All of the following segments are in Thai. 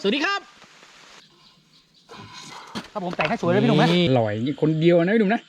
สวัสดีครับ ครับผมแต่งให้สวยเลยพี่หนุ่มนะอร่อยคนเดียวนะพี่หนุ่มนะ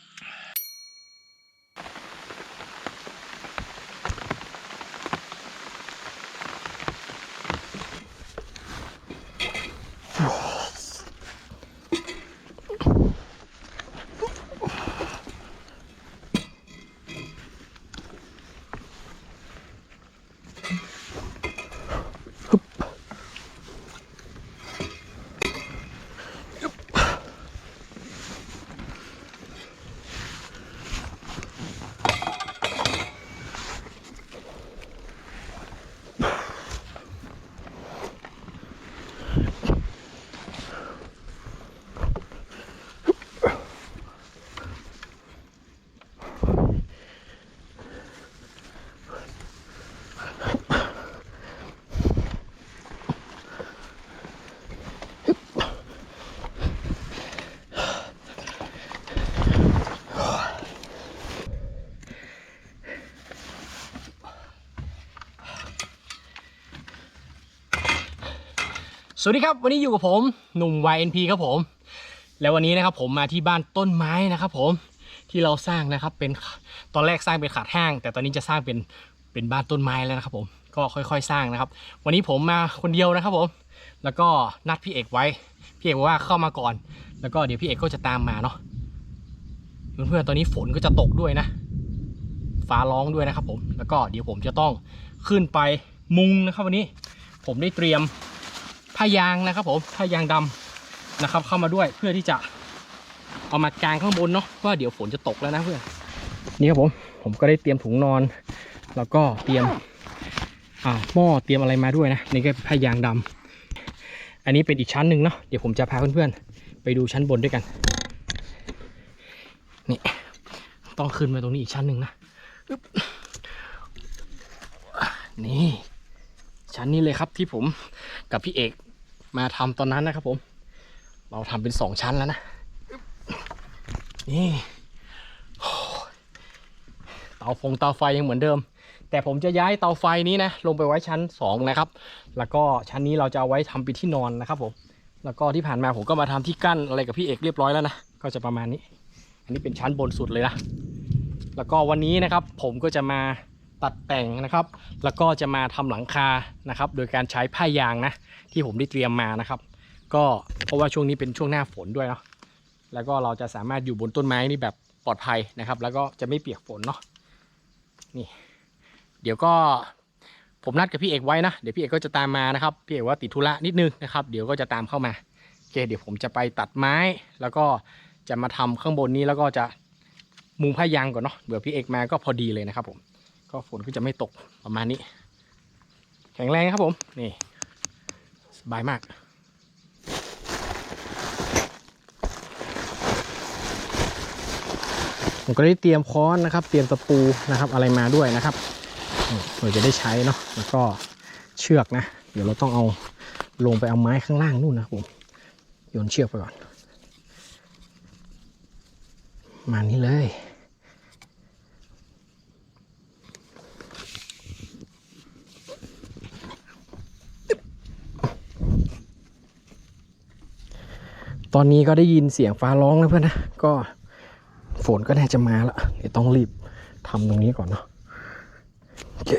สวัสดีครับวันนี้อยู่กับผมหนุ่ม YNP ครับผม แล้ววันนี้นะครับผมมาที่บ้านต้นไม้นะครับผมที่เราสร้างนะครับเป็นตอนแรกสร้างเป็นขาดห้าง แต่ตอนนี้จะสร้างเป็นเป็นบ้านต้นไม้แล้วนะครับผมก็ค่อยๆ สร้างนะครับ วันนี้ผมมาคนเดียวนะครับผม แล้วก็นัดพี่เอกไว้พี่เอกบอกว่าเข้ามาก่อน แล้วก็เดี๋ยวพี่เอกก็จะตามมาเนาะเพื่อนๆตอนนี้ฝนก็จะตกด้วยนะ ฟ้าร้องด้วยนะครับผมแล้วก็เดี๋ยวผมจะต้องขึ้นไปมุงนะครับ วันนี้ผมได้เตรียม ผ้ายางนะครับผมผ้ายางดำนะครับ เข้ามาด้วยเพื่อที่จะเอามากางข้างบนเนาะเพราะว่าเดี๋ยวฝนจะตกแล้วนะเพื่อนนี่ครับผมผมก็ได้เตรียมถุงนอน แล้วก็เตรียมอ่าหม้อเตรียมอะไรมาด้วยนะนี่ก็ผ้ายางดำอันนี้เป็นอีกชั้นหนึ่งเนาะเดี๋ยวผมจะพาเพื่อนๆไปดูชั้นบนด้วยกันนี่ต้องขึ้นมาตรงนี้อีกชั้นหนึ่งนะนี่ชั้นนี้เลยครับที่ผมกับพี่เอก มาทำตอนนั้นนะครับผม เราทำเป็นสองชั้นแล้วนะ นี่เตาฟงเตาไฟยังเหมือนเดิม แต่ผมจะย้ายเตาไฟนี้นะ ลงไปไว้ชั้นสองนะครับ แล้วก็ชั้นนี้เราจะเอาไว้ทำเป็นที่นอนนะครับผม แล้วก็ที่ผ่านมาผมก็มาทำที่กั้นอะไรกับพี่เอกเรียบร้อยแล้วนะ ก็จะประมาณนี้ อันนี้เป็นชั้นบนสุดเลยนะ แล้วก็วันนี้นะครับ ผมก็จะมา ตัดแต่งนะครับ แล้วก็จะมาทำหลังคานะครับ โดยการใช้ผ้ายางนะที่ผมได้เตรียมมานะครับ ก็เพราะว่าช่วงนี้เป็นช่วงหน้าฝนด้วยเนาะแล้วก็เราจะสามารถอยู่บนต้นไม้นี่แบบปลอดภัยนะครับ แล้วก็จะไม่เปียกฝนเนาะนี่เดี๋ยวก็ผมนัดกับพี่เอกไว้นะ เดี๋ยวพี่เอกก็จะตามมานะครับ พี่เอกว่าติดธุระนิดนึงนะครับ เดี๋ยวก็จะตามเข้ามาโอเคเดี๋ยวผมจะไปตัดไม้ แล้วก็จะมาทำข้างบนนี้แล้วก็จะมุงผ้ายางก่อนเนาะเบื่อพี่เอกมาก็พอดีเลยนะครับผม ก็ฝนก็จะไม่ตกประมาณนี้ แข็งแรงครับผม นี่ สบายมากผมก็ได้เตรียมค้อนนะครับ เตรียมตะปูนะครับอะไรมาด้วยนะครับเพื่อจะได้ใช้เนาะแล้วก็เชือกนะ เดี๋ยวเราต้องเอาลงไปเอาไม้ข้างล่างนู่นนะผมโยนเชือกไปก่อนมานี่เลย ตอนนี้ก็ได้ยินเสียงฟ้าร้องแล้วเพื่อนนะ ก็ฝนก็น่าจะมาแล้วเดี๋ยวต้องรีบทำตรงนี้ก่อนเนาะโอเค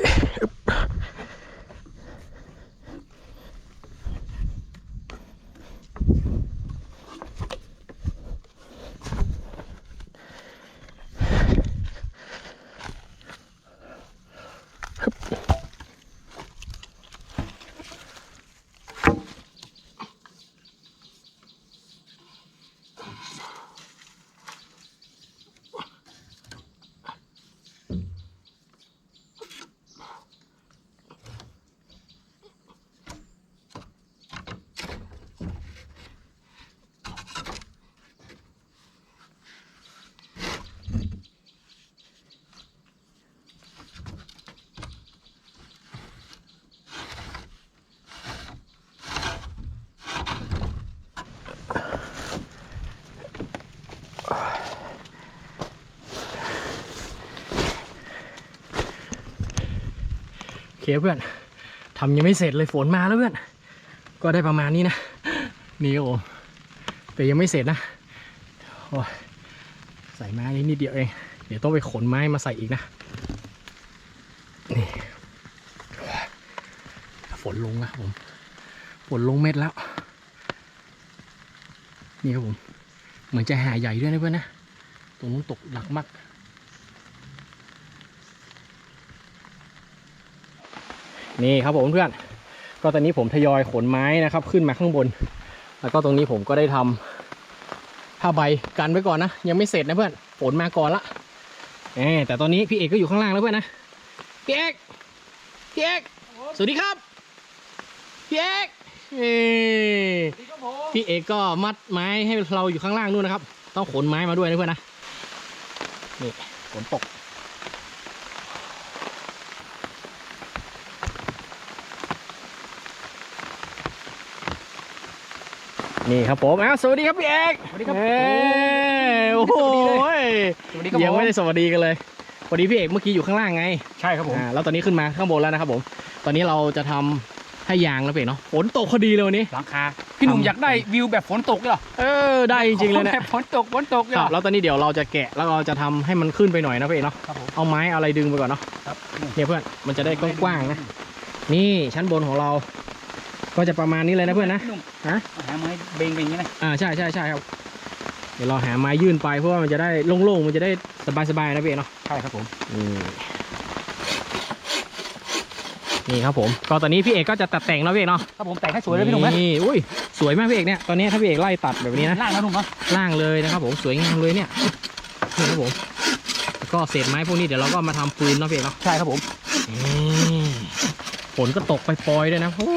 เคเพื่อนทำยังไม่เสร็จเลยฝนมาแล้วเพื่อน ก็ได้ประมาณนี้นะ นี่ครับผมแต่ยังไม่เสร็จนะโอ้ใส่ไม้นิดนิดเดียวเอง เดี๋ยวต้องไปขนไม้มาใส่อีกนะ นี่ฝนลงแล้วครับผมฝนลงเม็ดแล้ว นี่ครับผม เหมือนจะหาใหญ่ด้วยนะเพื่อนนะ ตรงนู้นตกหลักมาก นี่ครับผมเพื่อนก็ตอนนี้ผมทยอยขนไม้นะครับ ขึ้นมาข้างบน แล้วก็ตรงนี้ผมก็ได้ทำผ้าใบกันไว้ก่อนนะ ยังไม่เสร็จนะเพื่อนฝนมาก่อนละเออแต่ตอนนี้พี่เอกก็อยู่ข้างล่างแล้วเพื่อนนะพี่เอกพี่เอกสวัสดีครับพี่เอกเอ้ยพี่เอกก็มัดไม้ให้เราอยู่ข้างล่างนู่นนะครับ ต้องขนไม้มาด้วยนะเพื่อนนะนี่ฝนตก นี่ครับผมอ้าวสวัสดีครับพี่เอกสวัสดีครับเอ้ยโอ้โหสวัสดีครับยังไม่ผได้สวัสดีกันเลยพอดีพี่เอกเมื่อกี้อยู่ข้างล่างไงใช่ครับผม อ่าแล้วตอนนี้ขึ้นมาข้างบนแล้วนะครับผม ตอนนี้เราจะทำให้ยางแล้วพี่เอกเนาะฝนตกพอดีเลยวันนี้ หลังคา พี่หนุ่มทำ อยากได้วิวแบบฝนตกเหรอเออได้จริงๆเลยแบเนี่ยบฝนตกฝนตกเหรครัอบแล้วตอนนี้เดี๋ยวเราจะแกะแล้วเราจะทำให้มันขึ้นไปหน่อยนะพี่เอกเนาะครับผมเอาไม้เอาอะไรดึงไปก่อนเนาะครับเนี่ยเพื่อนมันจะได้กว้างๆนะนี่ชั้นบนของเรา ก็จะประมาณนี้เลยนะเพื่อนนะพี่หนุ่มฮะเอาหาไม้เบงเป็นอย่างนี้นะอ่าใช่ใช่ใช่ครับ เดี๋ยวเราหาไม้ยื่นไปเพราะว่ามันจะได้โล่งๆมันจะได้สบายๆนะพี่เอกเนาะใช่ครับผมนี่นี่ครับผมก็ตอนนี้พี่เอกก็จะตัดแต่งแล้วพี่เอกเนาะครับผมแต่งให้สวยเลยพี่หนุ่มนะนี่อุ้ยสวยมากพี่เอกเนี่ยตอนนี้ถ้าพี่เอกไล่ตัดแบบนี้นะล่างนะหนุ่มเนาะล่างเลยนะครับผมสวยงามเลยเนี่ยนี่ครับผมแล้วก็เศษไม้พวกนี้เดี๋ยวเราก็มาทำฟืนเนาะพี่เอกเนาะใช่ครับผมนี่ฝนก็ตกไปปล่อยๆด้วยนะโอ้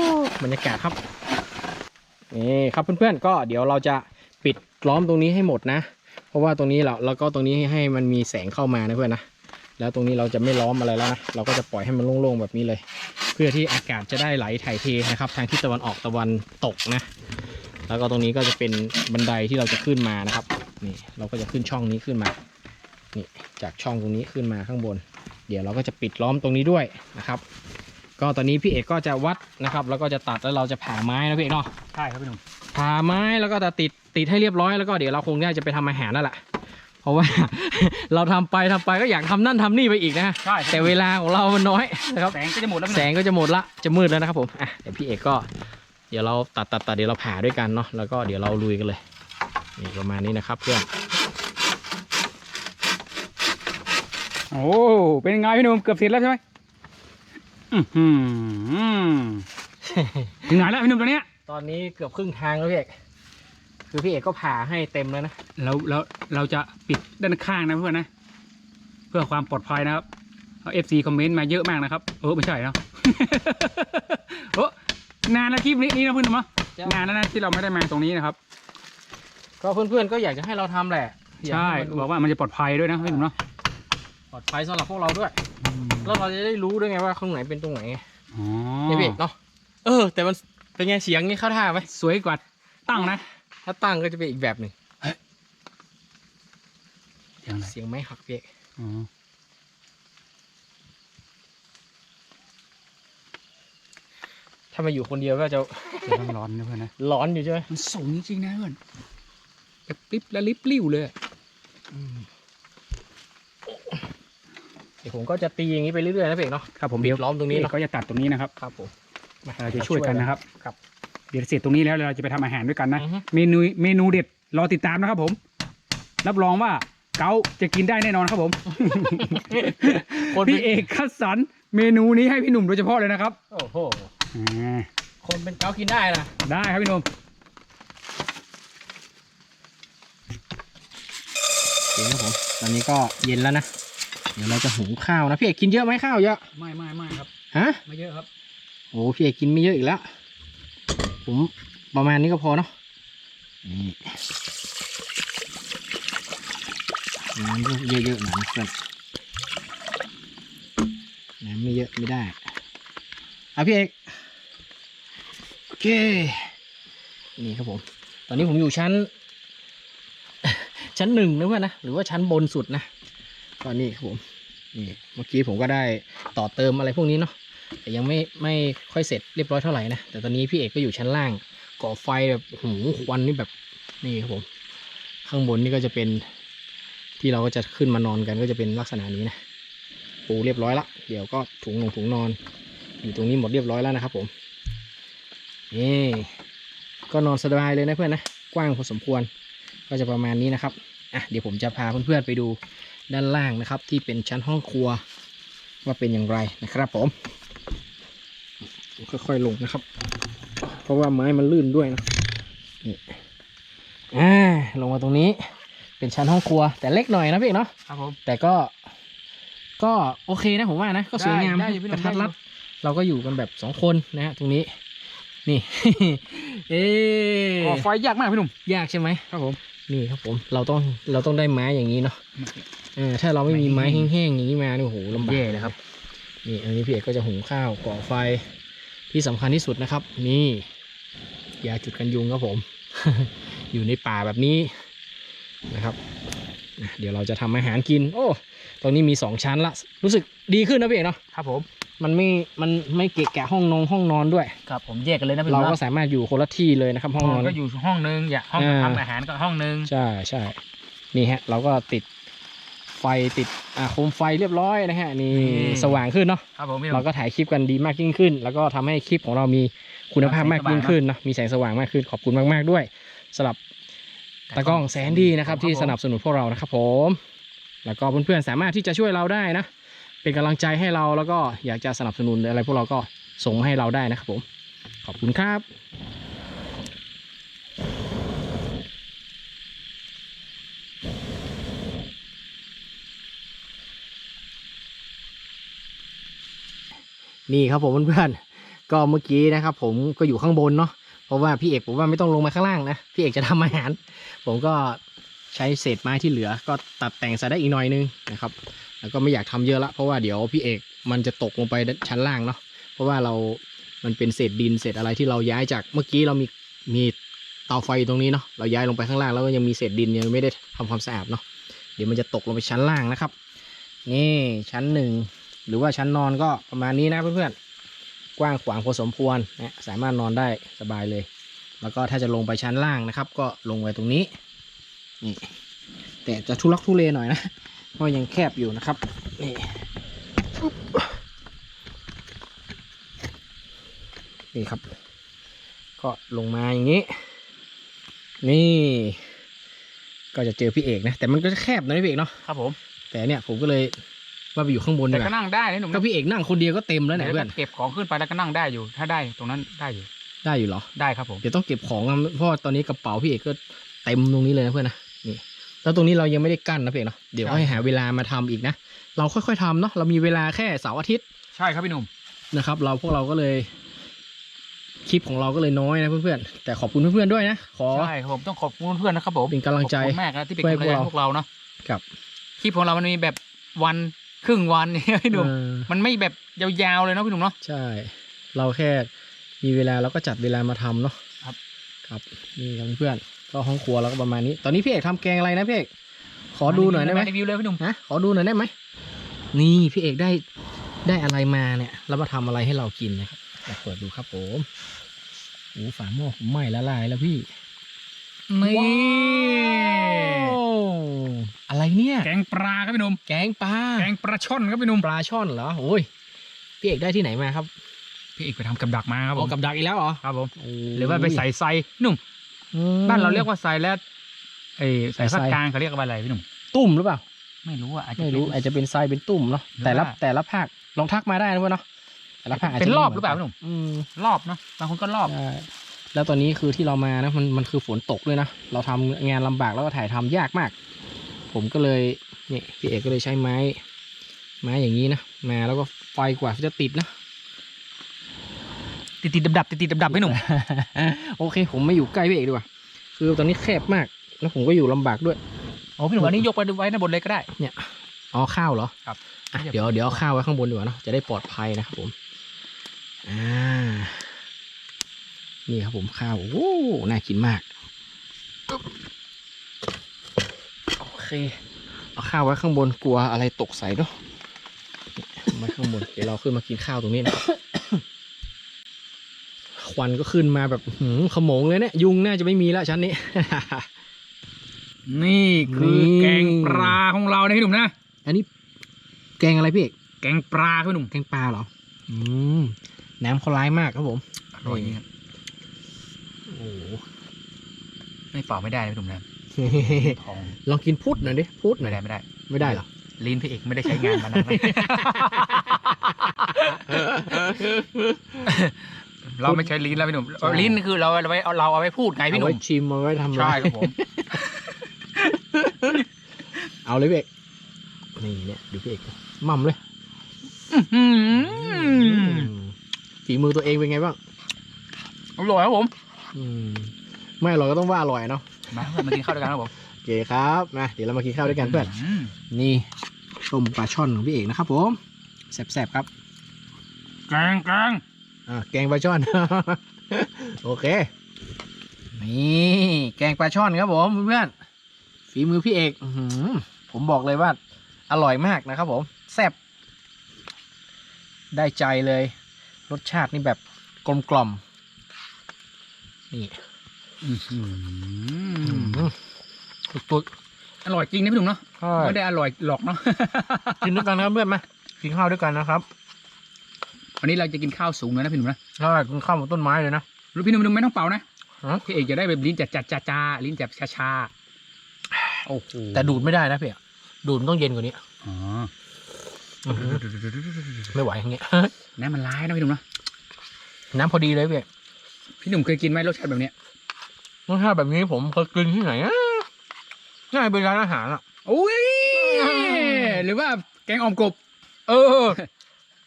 บรรยากาศครับนี่ครับเพื่อนๆก็เดี๋ยวเราจะปิดล้อมตรงนี้ให้หมดนะ เพราะว่าตรงนี้เราแล้วก็ตรงนี้ให้มันมีแสงเข้ามานะเพื่อนนะแล้วตรงนี้เราจะไม่ล้อมอะไรแล้วนะเราก็จะปล่อยให้มันโล่งๆแบบนี้เลย เพื่อที่อากาศจะได้ไหลถ่ายเทนะครับ ทางทิศตะวันออกตะวันตกนะ แล้วก็ตรงนี้ก็จะเป็นบันไดที่เราจะขึ้นมานะครับนี่เราก็จะขึ้นช่องนี้ขึ้นมานี่จากช่องตรงนี้ขึ้นมาข้างบน เดี๋ยวเราก็จะปิดล้อมตรงนี้ด้วยนะครับ ก็ตอนนี้พี่เอกก็จะวัดนะครับ แล้วก็จะตัดแล้วเราจะผ่าไม้นะพี่เอกเนาะใช่ครับพี่หนุ่มผ่าไม้แล้วก็จะติดติดให้เรียบร้อยแล้วก็เดี๋ยวเราคงได้จะไปทำอาหารนั่นแหละเพราะว่า เราทำไปทำไปก็อยากทำนั่นทำนี่ไปอีกนะใช่ครับแต่เวลาของเรามันน้อยนะครับแสงก็จะหมดแล้วพี่หแสนุ่มงก็จะหมดละจะมืดแล้วนะครับผมอะเดี๋ยวพี่เอกก็ เดี๋ยวเราตัดตัดตัดเดี๋ยวเราผ่าด้วยกันเนาะแล้วก็เดี๋ยวเราลุยกันเลยนี่ประมาณนี้นะครับเพื่อนโอ้เป็นยังไงพี่หนุ่มเกือบเสร็จแล้วใช่ไหม อื้อหือถึงไหนแล้วพี่หนุ่มตอนเนี้ย ตอนนี้เกือบครึ่งทางแล้วพี่เอกคือพี่เอกก็ผ่าให้เต็มแล้วนะเราเราเราจะปิดด้านข้างนะเพื่อนนะ เพื่อความปลอดภัยนะครับเอฟซีคอมเมนต์มาเยอะมากนะครับเออไม่ใช่เนาะโอ้นานแล้วคลิปนี้นี่นะเพื่อนเนาะนานแล้วนะที่เราไม่ได้มาตรงนี้นะครับ ก็เพื่อนๆก็อยากจะให้เราทำแหละอยากใช่ให้มันบอกว่ามันจะปลอดภัยด้วยนะพี่หนุ่มเนาะปลอดภัยสำหรับพวกเราด้วย แล้วเราจะได้รู้ด้วยไงว่าตรงไหนเป็นตรงไหนไงอ๋อเนี่ยพี่เอกเนาะเออ แต่มันเป็นไงเสียงนี่เข้าท่าไหมสวยกว่าตั้งนะถ้าตั้งก็จะเป็นอีกแบบหนึ่งอย่างไรเสียงไม้หักพี่เอกอ๋อถ้ามาอยู่คนเดียวก็จะจะต้องร้อนนะเพื่อนนะร้อนอยู่ใช่ไหมมันสูงจริงๆนะเพื่อนแบบลิบและลิบลิ่วเลย เดี๋ยวผมก็จะตีอย่างนี้ไปเรื่อยๆนะพี่เอกเนาะครับผมปิเดี๋ยวดล้อมตรงนี้พี่เนาะก็จะตัดตรงนี้นะครับครับผมมาเราจะช่วยกันนะครับครับเดี๋ยวเสร็จตรงนี้แล้วเราจะไปทำอาหารด้วยกันนะอือฮึเมนูเมนูเด็ดรอติดตามนะครับผม รับรองว่าเกาจะกินได้แน่นอนครับผมคนพี่เป็นเอกคัดสรรเมนูนี้ให้พี่หนุ่มโดยเฉพาะเลยนะครับ โอ้โหอ่าคนเป็นเกากินได้นะได้ครับพี่หนุ่มเดี๋ยวครับผมตอนนี้ก็เย็นแล้วนะ เดี๋ยวเราจะหุงข้าวนะพี่เอกกินเยอะไหมข้าวเยอะไม่ไม่ไม่ครับฮะไม่เยอะครับโอ้พี่เอกกินไม่เยอะอีกแล้วผมประมาณนี้ก็พอเนาะนี่น้ำเยอะๆหน่อยเพื่อนน้ำไม่เยอะไม่ได้อะพี่เอกโอเคนี่ครับผม ตอนนี้ผมอยู่ชั้น ชั้นหนึ่งนะเพื่อนนะหรือว่าชั้นบนสุดนะ ก็นี่ครับผมนี่เมื่อกี้ผมก็ได้ต่อเติมอะไรพวกนี้เนาะแต่ยังไม่ไม่ค่อยเสร็จเรียบร้อยเท่าไหร่นะแต่ตอนนี้พี่เอกก็อยู่ชั้นล่างก่อไฟแบบโอ้โหูควันนี่แบบนี่ครับผมข้างบนนี่ก็จะเป็นที่เราก็จะขึ้นมานอนกันก็จะเป็นลักษณะนี้นะปูเรียบร้อยละเดี๋ยวก็ถุงลงถุงนอน อยู่ตรงนี้หมดเรียบร้อยแล้วนะครับผมนี่ก็นอนสบายเลยนะเพื่อนนะกว้างพอสมควร ก็จะประมาณนี้นะครับอะเดี๋ยวผมจะพาเพื่อนๆไปดู ด้านล่างนะครับ ที่เป็นชั้นห้องครัว ว่าเป็นอย่างไรนะครับผม ค่อยๆลงนะครับ เพราะว่าไม้มันลื่นด้วยนะนี่อ่าลงมาตรงนี้ เป็นชั้นห้องครัว แต่เล็กหน่อยนะพี่เอกเนาะครับผมแต่ก็ ก็โอเคนะผมว่านะ ก็สวยงามได้ได้อยู่พี่หนุ่กมระทัด ได้อยู่รัดเราก็อยู่กันแบบสองคนนะฮะตรงนี้ นี่ เอ๊ก่อไฟยากมากพี่หนุ่มยากใช่ไหม ครับผม นี่ครับผมเราต้องเราต้องได้ไม้อย่างนี้เนาะเออถ้าเราไม่มีไม้ไม้แห้แห้งงๆอย่างนี้มาเนี่ยโอ้โหลำบากแย่นะนะคครัรับบนี่อันนี้พี่เอกก็จะหุงข้าวก่อไฟที่สำคัญที่สุดนะครับ นี่ยาจุดกันยุงครับผม อยู่ในป่าแบบนี้นะครับอะเดี๋ยวเราจะทำอาหารกิน โอ้ตรงนี้มีสองชั้นละ รู้สึกดีขึ้นนะพี่เอกเนาะครับผม มันไม่ มันไม่เกะกะห้องนงห้องนอนด้วย ครับผมแยกกันเลยนะพี่หเรานุ่มก็นะสามารถอยู่คนละที่เลยนะครับ ห้องนอนก็อยู่ห้องนึงอย่าห้องอ่าทำอาหารก็ห้องนึงใช่ใช่นี่ฮะ เราก็ติดไฟติดอ่าโคมไฟเรียบร้อยนะฮะนี่สว่างขึ้นเนาะครับผมพี่หนุ่เรามก็ถ่ายคลิปกันดีมากยิ่งขึ้น แล้วก็ทำให้คลิปของเรามีคุณภาพมากยิ่งขึ้นเนาะมีแสงสว่างมากขึ้นขอบคุณมาก ๆ ด้วยสำหรับตากล้องแสนดีนะครับที่สนับสนุนพวกเรานะครับผม แล้วก็เพื่อนๆสามารถที่จะช่วยเราได้นะ เป็นกำลังใจให้เราแล้วก็อยากจะสนับสนุนอะไรพวกเราก็ส่งมาให้เราได้นะครับผมขอบคุณครับนี่ครับผมเพื่อนๆ ก็เมื่อกี้นะครับผมก็อยู่ข้างบนเนาะ เพราะว่าพี่เอกผมว่าไม่ต้องลงมาข้างล่างนะ พี่เอกจะทำอาหาร ผมก็ใช้เศษไม้ที่เหลือ ก็ตัดแต่งใส่ได้อีกหน่อยนึงนะครับ แล้วก็ไม่อยากทำเยอะละเพราะว่าเดี๋ยวพี่เอกมันจะตกลงไปชั้นล่างเนาะเพราะว่าเรามันเป็นเศษดินเศษอะไรที่เราย้ายจากเมื่อกี้เรามีมีเตาไฟตรงนี้เนาะเราย้ายลงไปข้างล่างแล้วก็ยังมีเศษดินยังไม่ได้ทำความสะอาดเนาะเดี๋ยวมันจะตกลงไปชั้นล่างนะครับ นี่ชั้นหนึ่งหรือว่าชั้นนอนก็ประมาณนี้นะเพื่อนๆกว้างขวางพอสมควรนะสามารถนอนได้สบายเลย แล้วก็ถ้าจะลงไปชั้นล่างนะครับ ก็ลงไว้ตรงนี้นี่แต่จะทุลักทุเลหน่อยนะ เพราะยังแคบอยู่นะครับ นี่ปุ๊บนี่ครับ ก็ลงมาอย่างนี้ นี่ ก็จะเจอพี่เอกนะ แต่มันก็จะแคบนะพี่เอกเนาะครับผม แต่เนี่ยผมก็เลยว่าไปอยู่ข้างบนดีแต่กก็ว่านั่งได้นะหนุ่มก็พี่เอกนั่งคนเดียวก็เต็มแล้วเนี่ยดี๋ยเพื่อนก็เก็บของขึ้นไปแล้วก็นั่งได้อยู่ ถ้าได้ตรงนั้นได้อยู่ ได้อยู่เหรอ ได้ครับผม เดี๋ยวต้องเก็บของอะเพราะว่าตอนนี้กระเป๋าพี่เอกก็เต็มตรงนี้เลยนะเพื่อนนะนี่ แล้วตรงนี้เรายังไม่ได้กั้นนะพี่เอกเนาะเดี๋ยวให้หาเวลามาทำอีกนะ เราค่อยๆทำเนาะเรามีเวลาแค่เสาร์อาทิตย์ ใช่ครับพี่หนุ่มนะครับ เราพวกเราก็เลย คลิปของเราก็เลยน้อยนะเพื่อนๆแต่ขอบคุณเพื่อนๆด้วยนะขอใช่ครับผมต้องขอบคุณเพื่อนๆนะครับผมเป็นกำลังใจขอบคุณมากนะที่เป็นช่วยกำลังใจพวกเราให้พวกเราเนาะกับคลิปของเรามันมีแบบวันครึ่งวันเนี่ยพี่หนุ่มเออมันไม่แบบยาวๆเลยเนาะพี่หนุ่มเนาะใช่ เราแค่มีเวลาเราก็จัดเวลามาทำเนาะครับ ครับนี่ครับเพื่อนๆ ก็ห้องครัวเราก็ประมาณนี้ ตอนนี้พี่เอกทำแกงอะไรนะพี่เอกขอดูหน่อยได้ไหมรีวิวเลยพี่หนุ่มฮะขอดูหน่อยได้ไหมนี่พี่เอกได้ได้อะไรมาเนี่ยแล้วมาทำอะไรให้เรากินนะครับอยากเปิดดูครับผมโอ้ฝาหม้อผมไหม้ละลายแล้วพี่นี่ว้าวอะไรเนี่ย แกงปลาครับพี่หนุ่มแกงปลาแกงปลาช่อนครับพี่หนุ่มปลาช่อนเหรอโอ้ยพี่เอกได้ที่ไหนมาครับพี่เอกไปทำกับดักมาครับผเอามกับดักอีกแล้วเหรอครับผมโอ้หรือว่าไปใส่ไซหนุ่ม อืมบ้านเราเรียกว่าไซแล้วเอ้ยใส่ใส่ภาคไซกลางเขาเรียกว่าอะไรพี่หนุ่มตุ่มหรือเปล่า ไม่รู้อะอาจจะไม่รู้เป็นอาจจะเป็นทรายเป็นตุ่มเนาะหรือแต่ละว่า แต่ละภาคลองทักมาได้นะเพื่อนเนาะแต่ละภาคาจจะเป็นรอบไม่หรือเปล่าพี่หนุ่มอืมรอบเนาะบางคนก็รอบใช่แล้วตอนนี้คือที่เรามานะมันมันคือฝนตกด้วยนะเราทำงานลำบากแล้วก็ถ่ายทำยากมาก ผมก็เลยเนี่ยพี่เอกก็เลยใช้ไม้ ไม้อย่างนี้นะมาแล้วก็ไฟกว่าจะติดนะ ติดติดดับดับติดติดดับดับพี่หนุ่ม โอเค ผมไม่อยู่ใกล้พี่เอกดีกว่า คือตอนนี้แคบมาก แล้วผมก็อยู่ลำบากด้วย โอ้พี่หนุ่มอันนี้ยกไปไว้ในบนเลยก็ได้ อ๋อข้าวเหรอครับ อะเดี๋ยวเดี๋ยวเอาข้าวไว้ข้างบนดีกว่าเนาะจะได้ปลอดภัยนะครับผมอ่านี่ครับผมข้าวโอ้น่ากินมากปึ๊บโอเคเอาข้าวไว้ข้างบนกลัวอะไรตกใส่เนาะไว้ข้างบนเดี๋ยวเราขึ้นมากินข้าวตรงนี้นะครับค วันก็ขึ้นมาแบบหืมขโมงเลยเนี่ย ยุงน่าจะไม่มีแล้วชั้นนี้ นี่คือนี่ แกงปลาของเรานะพี่หนุ่มนะ อันนี้แกงอะไรพี่เอกแกงปลาพี่หนุ่มแกงปลาเหรอ อืมน้ำเขาร้ายมากครับผม อร่อยนี่ครับโอ้โห ไม่เปล่าไม่ได้นะพี่หนุ่มนะทองลองกินพุทธหน่อยดิพุทธหน่ไม่อยได้ไม่ได้ ไม่ได้เหรอ ลิ้นพี่เอกไม่ได้ใช้งานมานานแล้ว เราไม่ใช้ลิ้นแล้วพี่หนุ่มใช่ ลิ้นคือเราเอาไว้เราเอาไว้พูดไงพี่หเอานุ่ไว้มชิมเอาไว้ทำอะใช่ไรครับผม เอาเลยพี่เอกนี่เนี่ยดูพี่เอกมั่มเลยอืมฝีมือตัวเองเป็นไงบ้างอร่อยครับผมอืมไม่อร่อยก็ต้องว่าอร่อยเนาะมาเพื่อนมากินข้าวด้วยกันครับผมโอเคครับมาเดี๋ยวเรามากินข้าวด้วยกันเพื่อนมนี่ต้มปลาช่อนของพี่เอกนะครับผมแซ่บๆครับ แกงแกง อ่าแกงปลาช่อน โอเค นี่แกงปลาช่อนครับผมเพื่อนๆฝีมือพี่เอกอื้อหือผมบอกเลยว่า อร่อยมากนะครับผมแซ่บได้ใจเลย รสชาตินี่แบบกลมกล่อม นี่อื้อหือสุดอร่อยจริงนะพี่หนุ่มเนาะๆใช่ไม่ได้อร่อยหรอกเนาะ กินด้วยกันนะครับเพื่อนมากินข้าวด้วยกันนะครับ วันนี้เราจะกินข้าวสูงเลยนะพี่หนุ่มนะใช่กินข้าวบนต้นไม้เลยนะรู้พี่หนุ่มพี่หนุ่มไม่ต้องเป่านะฮะพี่เอกจะได้แบบลิ้นจัดจัดจ้าจ้าลิ้นจับชาชาโอ้โหแต่ดูดไม่ได้นะพี่เอกดูดมันต้องเย็นกว่านี้อ๋ออื้อหือไม่ไหวอย่างเงี้ยน้ำมันร้ายนะพี่หนุ่มนะน้ำพอดีเลยพี่เอกพี่หนุ่มเคยกินไหมรสชาติแบบเนี้ยรสชาติแบบนี้ผมเคยกินที่ไหนอะน่าจะเป็นร้านอาหารอะโอ้ยหรือว่าแกงอ่อมกบ เออ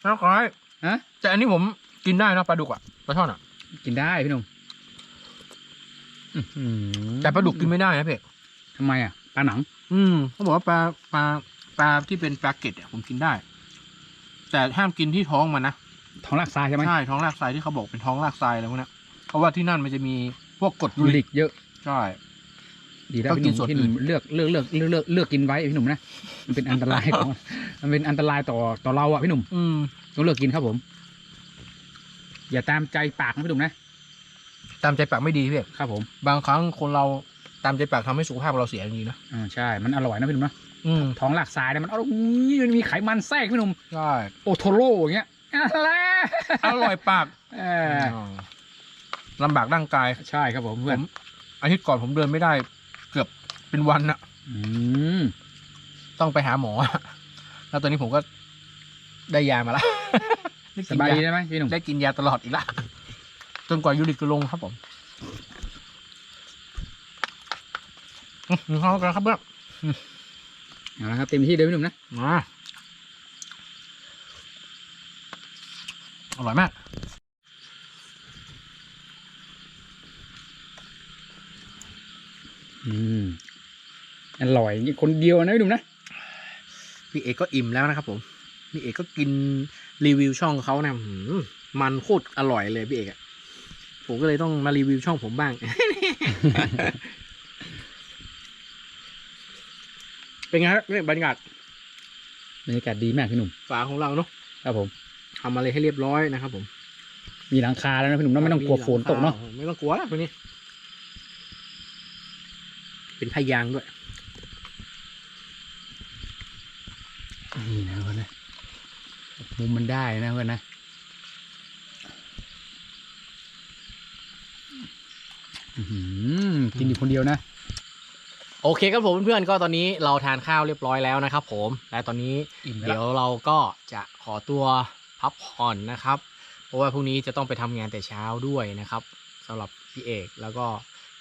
น่าคล้าย ฮะ แต่อันนี้ผมกินได้นะปลาดุกอะปลาช่อนอะกินได้พี่หนุ่มอื้อหือแต่ปลาดุกกินไม่ได้นะพี่เอกทำไมอะปลาหนัง อืมเขาบอกว่าปลาปลาปลาที่เป็นปลาเกตเนี่ยผมกินได้ แต่ห้ามกินที่ท้องมันนะท้องลากทรายใช่ไหมใช่ท้องรากทรายที่เขาบอกเป็นท้องรากทรายอะไรพวกเนี้ยเพราะว่าที่นั่นมันจะมีพวกกรดยูยูริริกกเยอะใช่ ดีแล้วต้องพี่หกินุ่นมส่วนพี่หนุ่มอื่นเลือกเลือกเลือกเลือกเลือกเลือกกินไว้พี่หนุ่มนะมันเป็นอันตรายของมันเป็นอันตรายต่อต่อเราอะพี่หนุ่มอืมต้องเลือกกินครับผม อย่าตามใจปากนะพี่หนุ่มนะตามใจปากไม่ดีพี่เอกครับผม บางครั้งคนเราตามใจปากทำให้สุขภาพเราเสียจริงๆนะอ่าใช่ มันอร่อยนะพี่หนุ่มนะอืมท้องลากทรายเนี่ยมันอร่อยมันมีไขมันแทรกพี่หนุ่มใช่โอโทโร่อย่างเงี้ยอะไรอร่อยปากเออลำบากร่างกายใช่ครับผมผเพื่อนมอาทิตย์ก่อนผมเดินไม่ได้ เกือบเป็นวันนะอืมต้องไปหาหมอ แล้วตอนนี้ผมก็ได้ยามาแล้วได้สกินบายดียาได้ไหมพี่หนุ่มได้กินยาตลอดอีกละจนกว่ายูริกจะลงครับผมอื้อกินข้าวกันครับเพื่อนเอาละครับเต็มที่เลยพี่หนุ่มนะมาอร่อยมาก อร่อยนี่คนเดียวนะพี่หนุ่มนะพี่เอกก็อิ่มแล้วนะครับผมพี่เอกก็กินรีวิวช่องเขานะหืมมันโคตรอร่อยเลยพี่เอกอะผมก็เลยต้องมารีวิวช่องผมบ้าง เป็นไงครับเนี่ยบรรยากาศบรรยากาศดีมากพี่หนุ่มฝาของเราเนาะครับผมทำอะไรให้เรียบร้อยนะครับ ผม มีหลังคาแล้วนะพี่หนุ่มเนาะไม่ต้องกลัวฝนตกเนาะไม่ต้องกลัวแล้วตัวนี้ เป็นพยางค์ด้วย นี่นะเพื่อนนะมุมมันได้นะเพื่อนนะอื้อหือกินอยู่คนเดียวนะโอเคครับผมเพื่อนๆก็ตอนนี้เราทานข้าวเรียบร้อยแล้วนะครับ ผมและตอนนี้อิ่มแล้วเดี๋ยวเราก็จะขอตัวพักผ่อนนะครับ เพราะว่าพรุ่งนี้จะต้องไปทำงานแต่เช้าด้วยนะครับสำหรับพี่เอกแล้วก็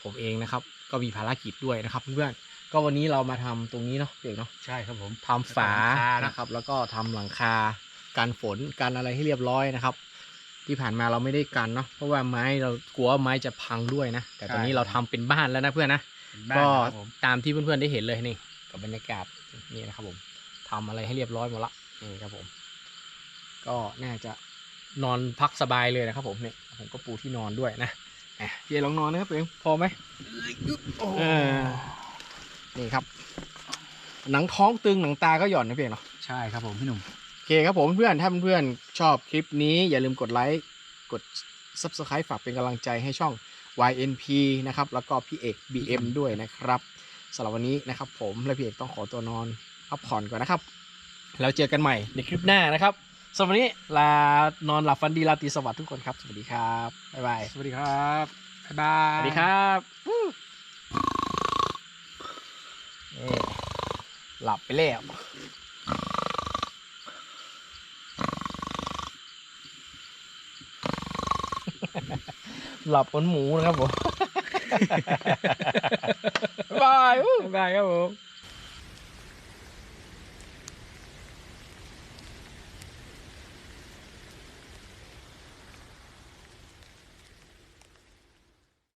ผมเองนะครับ ก็มีภารกิจด้วยนะครับเพื่อนๆ ก็วันนี้เรามาทำตรงนี้เนาะพี่เอกเนาะใช่ครับผมทำฝาหลังคานะนะครับ แล้วก็ทำหลังคากันฝนกันอะไรให้เรียบร้อยนะครับ ที่ผ่านมาเราไม่ได้กันเนาะเพราะว่าไม้เรากลัวว่าไม้จะพังด้วยนะ แต่ตอนนี้เราทำเป็นบ้านแล้วนะเพื่อนนะบ้านก็นะครับผมตามที่เพื่อนๆได้เห็นเลยนี่กับบรรยากาศนี่นะครับ ผมทำอะไรให้เรียบร้อยหมดละนี่ครับผม ก็น่าจะนอนพักสบายเลยนะครับ ผมเนี่ยผมก็ปูที่นอนด้วยนะอะพี่เอลองนอนนะครับเองพอไหมเออ นี่ครับ หนังท้องตึงหนังตาก็หย่อนนะพี่เอกเนาะใช่ครับผมพี่หนุ่มเคครับผมเพื่อนถ้าเพื่อนๆชอบคลิปนี้อย่าลืมกดไลค์กด Subscribe ฝากเป็นกำลังใจให้ช่อง YNP นะครับ แล้วก็พี่เอก BM ด้วยนะครับสำหรับวันนี้นะครับ ผมและพี่เอกต้องขอตัวนอนพักผ่อนก่อนนะครับ แล้วเจอกันใหม่ในคลิปหน้านะครับสำหรับวันนี้ลานอนหลับฝันดีราตรีสวัสดิ์ทุกคนครับ สวัสดีครับ บ๊ายบาย สวัสดีครับ บ๊ายบาย สวัสดีครับวู้นี่ หลับไปแล้วหลับเหมือนหมูนะครับผมบ๊ายบายวู้บ๊ายบายครับผม